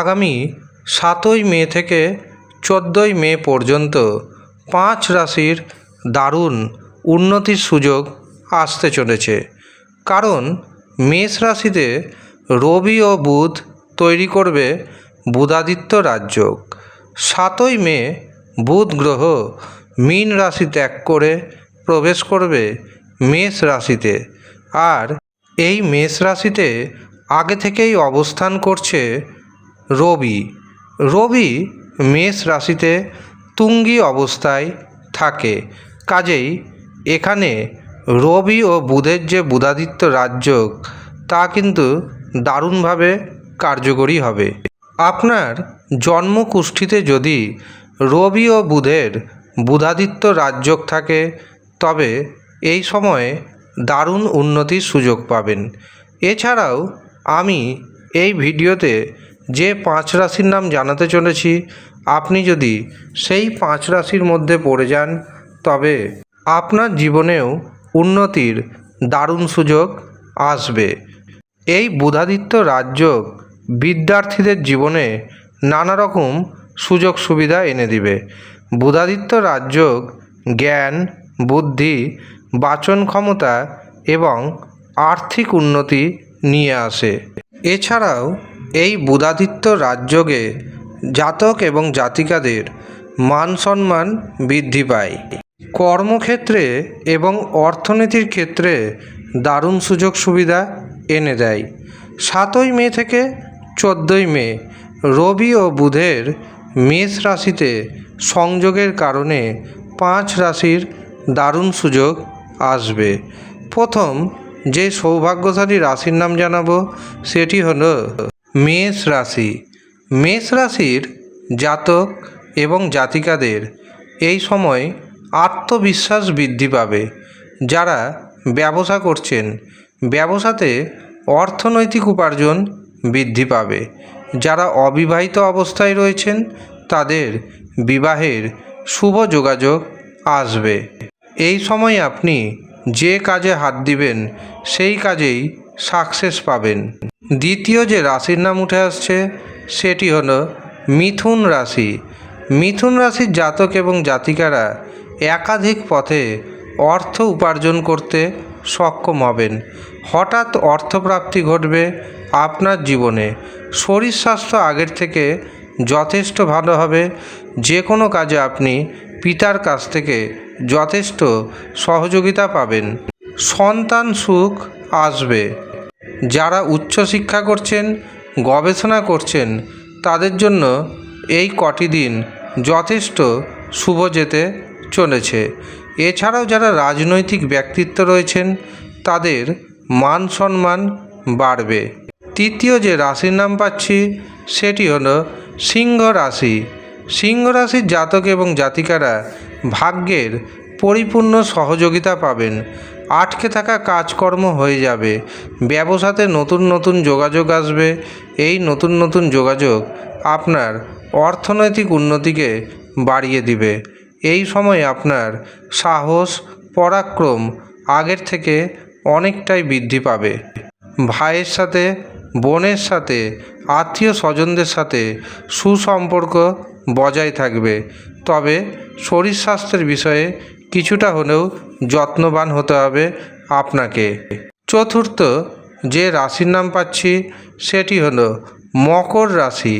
আগামী সাতই মে থেকে চোদ্দোই মে পর্যন্ত পাঁচ রাশির দারুণ উন্নতির সুযোগ আসতে চলেছে। কারণ মেষ রাশিতে রবি ও বুধ তৈরি করবে বুধাদিত্য রাজযোগ সাতই মে বুধ গ্রহ মীন রাশি ত্যাগ করে প্রবেশ করবে মেষ রাশিতে। আর এই মেষ রাশিতে আগে থেকেই অবস্থান করছে রবি। রবি মেষ রাশিতে তুঙ্গি অবস্থায় থাকে। কাজেই এখানে রবি ও বুধের যে বুধাদিত্য রাজযোগ, তা কিন্তু দারুণভাবে কার্যকরী হবে। আপনার জন্মকুষ্ঠিতে যদি রবি ও বুধের বুধাদিত্য রাজযোগ থাকে, তবে এই সময়ে দারুণ উন্নতির সুযোগ পাবেন। এছাড়াও আমি এই ভিডিওতে যে পাঁচ রাশির নাম জানাতে চলেছি, আপনি যদি সেই পাঁচ রাশির মধ্যে পড়ে যান, তবে আপনার জীবনেও উন্নতির দারুণ সুযোগ আসবে। এই বুধাদিত্য রাজযোগ বিদ্যার্থীদের জীবনে নানা রকম সুযোগ সুবিধা এনে দিবে। বুধাদিত্য রাজযোগ জ্ঞান, বুদ্ধি, বাচন ক্ষমতা এবং আর্থিক উন্নতি নিয়ে আসে। এছাড়াও এই বুধাদিত্য রাজযোগে জাতক এবং জাতিকাদের মান সম্মান বৃদ্ধি পায়। কর্মক্ষেত্রে এবং অর্থনীতির ক্ষেত্রে দারুণ সুযোগ সুবিধা এনে দেয়। সাতই মে থেকে চোদ্দই মে রবি ও বুধের মেষ রাশিতে সংযোগের কারণে পাঁচ রাশির দারুণ সুযোগ আসবে। প্রথম যে সৌভাগ্যশালী রাশির নাম জানাব সেটি হলো মেষ রাশি। মেষ রাশির জাতক এবং জাতিকাদের এই সময় আত্মবিশ্বাস বৃদ্ধি পাবে। যারা ব্যবসা করছেন, ব্যবসাতে অর্থনৈতিক উপার্জন বৃদ্ধি পাবে। যারা অবিবাহিত অবস্থায় রয়েছেন, তাদের বিবাহের শুভ যোগাযোগ আসবে। এই সময় আপনি যে কাজে হাত দিবেন, সেই কাজেই সাকসেস পাবেন। দ্বিতীয় যে রাশির নাম উঠে আসছে, সেটি হল মিথুন রাশি। মিথুন রাশির জাতক এবং জাতিকারা একাধিক পথে অর্থ উপার্জন করতে সক্ষম হবেন। হঠাৎ অর্থপ্রাপ্তি ঘটবে আপনার জীবনে। শরীর স্বাস্থ্য আগের থেকে যথেষ্ট ভালো হবে। যে কোনো কাজে আপনি পিতার কাছ থেকে যথেষ্ট সহযোগিতা পাবেন। সন্তান সুখ আসবে। যারা উচ্চশিক্ষা করছেন, গবেষণা করছেন, তাদের জন্য এই কটি দিন যথেষ্ট শুভ যেতে চলেছে। এছাড়াও যারা রাজনৈতিক ব্যক্তিত্ব রয়েছেন, তাদের মান সম্মান বাড়বে। তৃতীয় যে রাশির নাম পাচ্ছি, সেটি হলো সিংহ রাশি। সিংহ রাশির জাতক এবং জাতিকারা ভাগ্যের পরিপূর্ণ সহযোগিতা পাবেন। আটকে থাকা কাজকর্ম হয়ে যাবে। ব্যবসাতে নতুন নতুন যোগাযোগ আসবে। এই নতুন নতুন যোগাযোগ আপনার অর্থনৈতিক উন্নতিকে বাড়িয়ে দিবে। এই সময় আপনার সাহস, পরাক্রম আগের থেকে অনেকটাই বৃদ্ধি পাবে। ভাইয়ের সাথে, বোনের সাথে, আত্মীয় স্বজনদের সাথে সুসম্পর্ক বজায় থাকবে। তবে শরীর স্বাস্থ্যের বিষয়ে কিছুটা হলেও যত্নবান হতে হবে আপনাকে। চতুর্থ, যে রাশির নাম পাচ্ছি সেটি হলো মকর রাশি।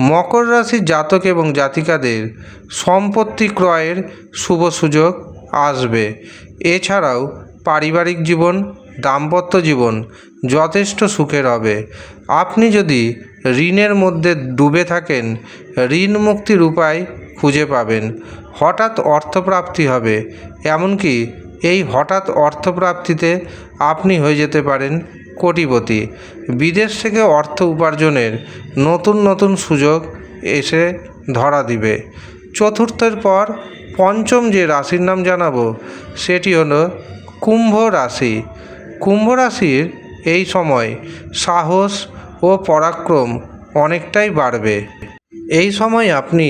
মকর রাশির জাতক এবং জাতিকাদের সম্পত্তি ক্রয়ের শুভ সুযোগ আসবে। এছাড়াও পারিবারিক জীবন, দাম্পত্য জীবন যথেষ্ট সুখের হবে। আপনি যদি ঋণের মধ্যে ডুবে থাকেন, ঋণ মুক্তির উপায় খুঁজে পাবেন। হঠাৎ অর্থপ্রাপ্তি হবে। এমনকি এই হঠাৎ অর্থপ্রাপ্তিতে আপনি হয়ে যেতে পারেন কোটিপতি। বিদেশ থেকে অর্থ উপার্জনের নতুন নতুন সুযোগ এসে ধরা দিবে। চতুর্থের পর পঞ্চম যে রাশির নাম জানাব, সেটি হলো কুম্ভ রাশি। কুম্ভ রাশির এই সময় সাহস ও পরাক্রম অনেকটাই বাড়বে। এই সময় আপনি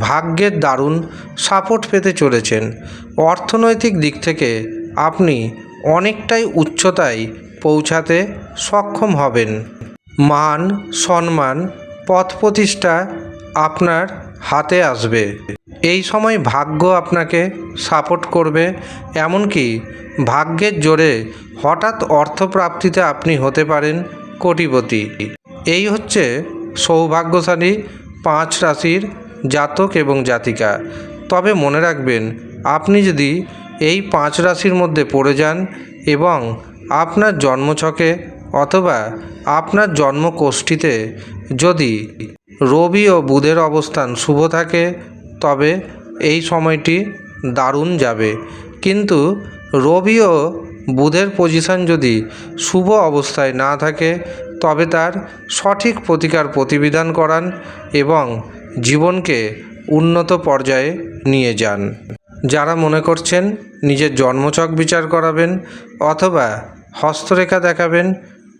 ভাগ্যের দারুণ সাপোর্ট পেতে চলেছেন। অর্থনৈতিক দিক থেকে আপনি অনেকটাই উচ্চতায় পৌঁছাতে সক্ষম হবেন। মান, সম্মান, পথ প্রতিষ্ঠা আপনার হাতে আসবে। এই সময় ভাগ্য আপনাকে সাপোর্ট করবে, এমনকি ভাগ্যের জোরে হঠাৎ অর্থপ্রাপ্তিতে আপনি হতে পারেন কোটিপতি। এই হচ্ছে সৌভাগ্যশালী পাঁচ রাশির জাতক এবং জাতিকা। তবে মনে রাখবেন, আপনি যদি এই পাঁচ রাশির মধ্যে পড়ে যান এবং আপনার জন্মছকে অথবা আপনার জন্মকোষ্ঠীতে যদি রবি ও বুধের অবস্থান শুভ থাকে, তবে এই সময়টি দারুণ যাবে। কিন্তু রবি ও বুধের পজিশন যদি শুভ অবস্থায় না থাকে, তবে তার সঠিক প্রতিকার প্রতিবিধান করান এবং জীবনকে উন্নত পর্যায়ে নিয়ে যান। যারা মনে করছেন নিজের জন্মছক বিচার করাবেন অথবা হস্তরেখা দেখাবেন,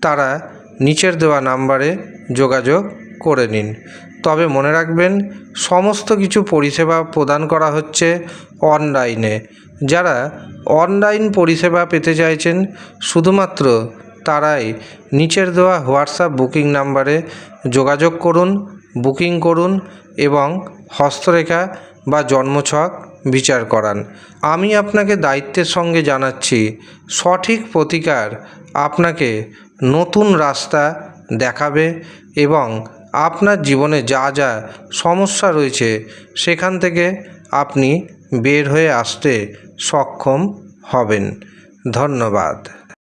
তারা নিচের দেওয়া নাম্বারে যোগাযোগ করে নিন। তবে মনে রাখবেন, সমস্ত কিছু পরিষেবা প্রদান করা হচ্ছে অনলাইনে। যারা অনলাইন পরিষেবা পেতে চাইছেন, শুধুমাত্র তারাই নিচের দেওয়া হোয়াটসঅ্যাপ বুকিং নাম্বারে যোগাযোগ করুন, বুকিং করুন এবং হস্তরেখা বা জন্মছক বিচার করান। আমি আপনাকে দায়িত্বের সঙ্গে জানাচ্ছি, সঠিক প্রতিকার আপনাকে নতুন রাস্তা দেখাবে এবং আপনার জীবনে যা যা সমস্যা রয়েছে, সেখান থেকে আপনি বের হয়ে আসতে সক্ষম হবেন। ধন্যবাদ।